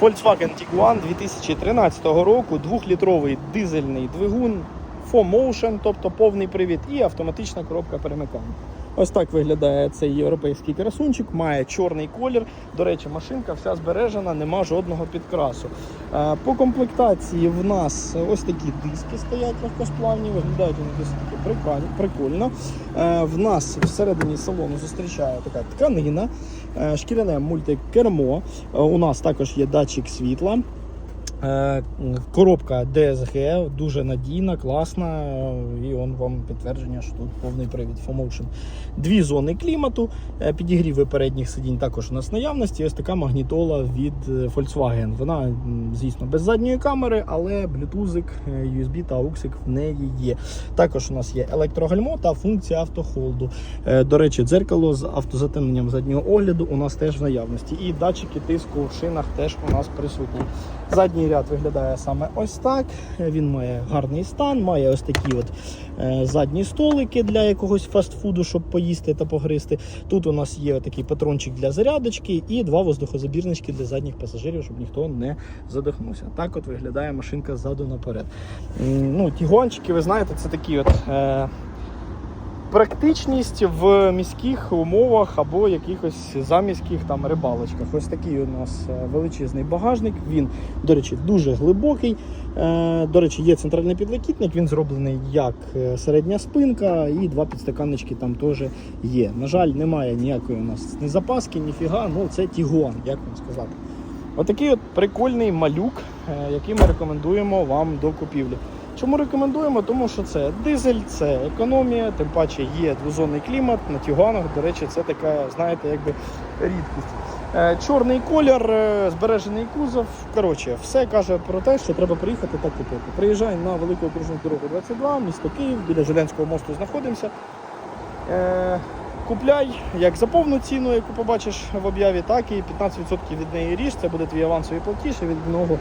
Volkswagen Tiguan 2013 року, двохлітровий дизельний двигун, 4Motion, тобто повний привід, і автоматична коробка перемикання. Ось так виглядає цей європейський красунчик, має чорний колір. До речі, машинка вся збережена, нема жодного підкрасу. Е, По комплектації в нас ось такі диски стоять легкосплавні, виглядають вони досить прикольно. Е, В нас всередині салону зустрічає така тканина, шкіряне мультикермо. Е, У нас також є датчик світла. Е, Коробка DSG дуже надійна, класна. І он вам підтвердження, що тут повний привід 4Motion. Дві зони клімату, е, підігріви передніх сидінь також у нас наявності. Ось така магнітола від е, Volkswagen. Вона, звісно, без задньої камери, але блютузик, USB та AUX в неї є. Також у нас є електрогальмо та функція автохолду. До речі, дзеркало з автозатемненням заднього огляду у нас теж в наявності. І датчики тиску в шинах теж у нас присутні. Задній ряд виглядає саме ось так. Він має гарний стан, має ось такі от е, задні столики для якогось фастфуду, щоб поїсти та погризти. Тут у нас є такий патрончик для зарядочки і два воздухозабірнички для задніх пасажирів, щоб ніхто не задихнувся. Так от виглядає машинка ззаду наперед. Ну, тігуанчики, ви знаєте, це такі от. Практичність в міських умовах або якихось заміських там рибалочках. Ось такий у нас е, величезний багажник. Він, до речі, дуже глибокий. Е, До речі, є центральний підлокітник. Він зроблений як е, середня спинка, і два підстаканнички там теж є. На жаль, немає ніякої у нас ні запаски, ні фіга. Ну це Тігуан, як вам сказати. Отакий от прикольний малюк, який ми рекомендуємо вам до купівлі. Чому рекомендуємо? Тому що це дизель, це економія, тим паче є двозонний клімат на Тігуанах. До речі, це така, знаєте, якби рідкість. Е, Чорний колір, е, збережений кузов. Коротше, все каже про те, що треба приїхати та купити. Приїжджай на велику окружну дорогу 22, місто Київ, біля Жилянського мосту знаходимося. Купляй як за повну ціну, яку побачиш в об'яві, так і 15% від неї ріж. Це буде твій авансовий платіж, і від 1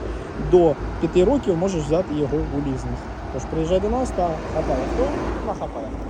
до 5 років можеш взяти його у лізинг. Тож приїжджай до нас та хапай авто, нахапай авто.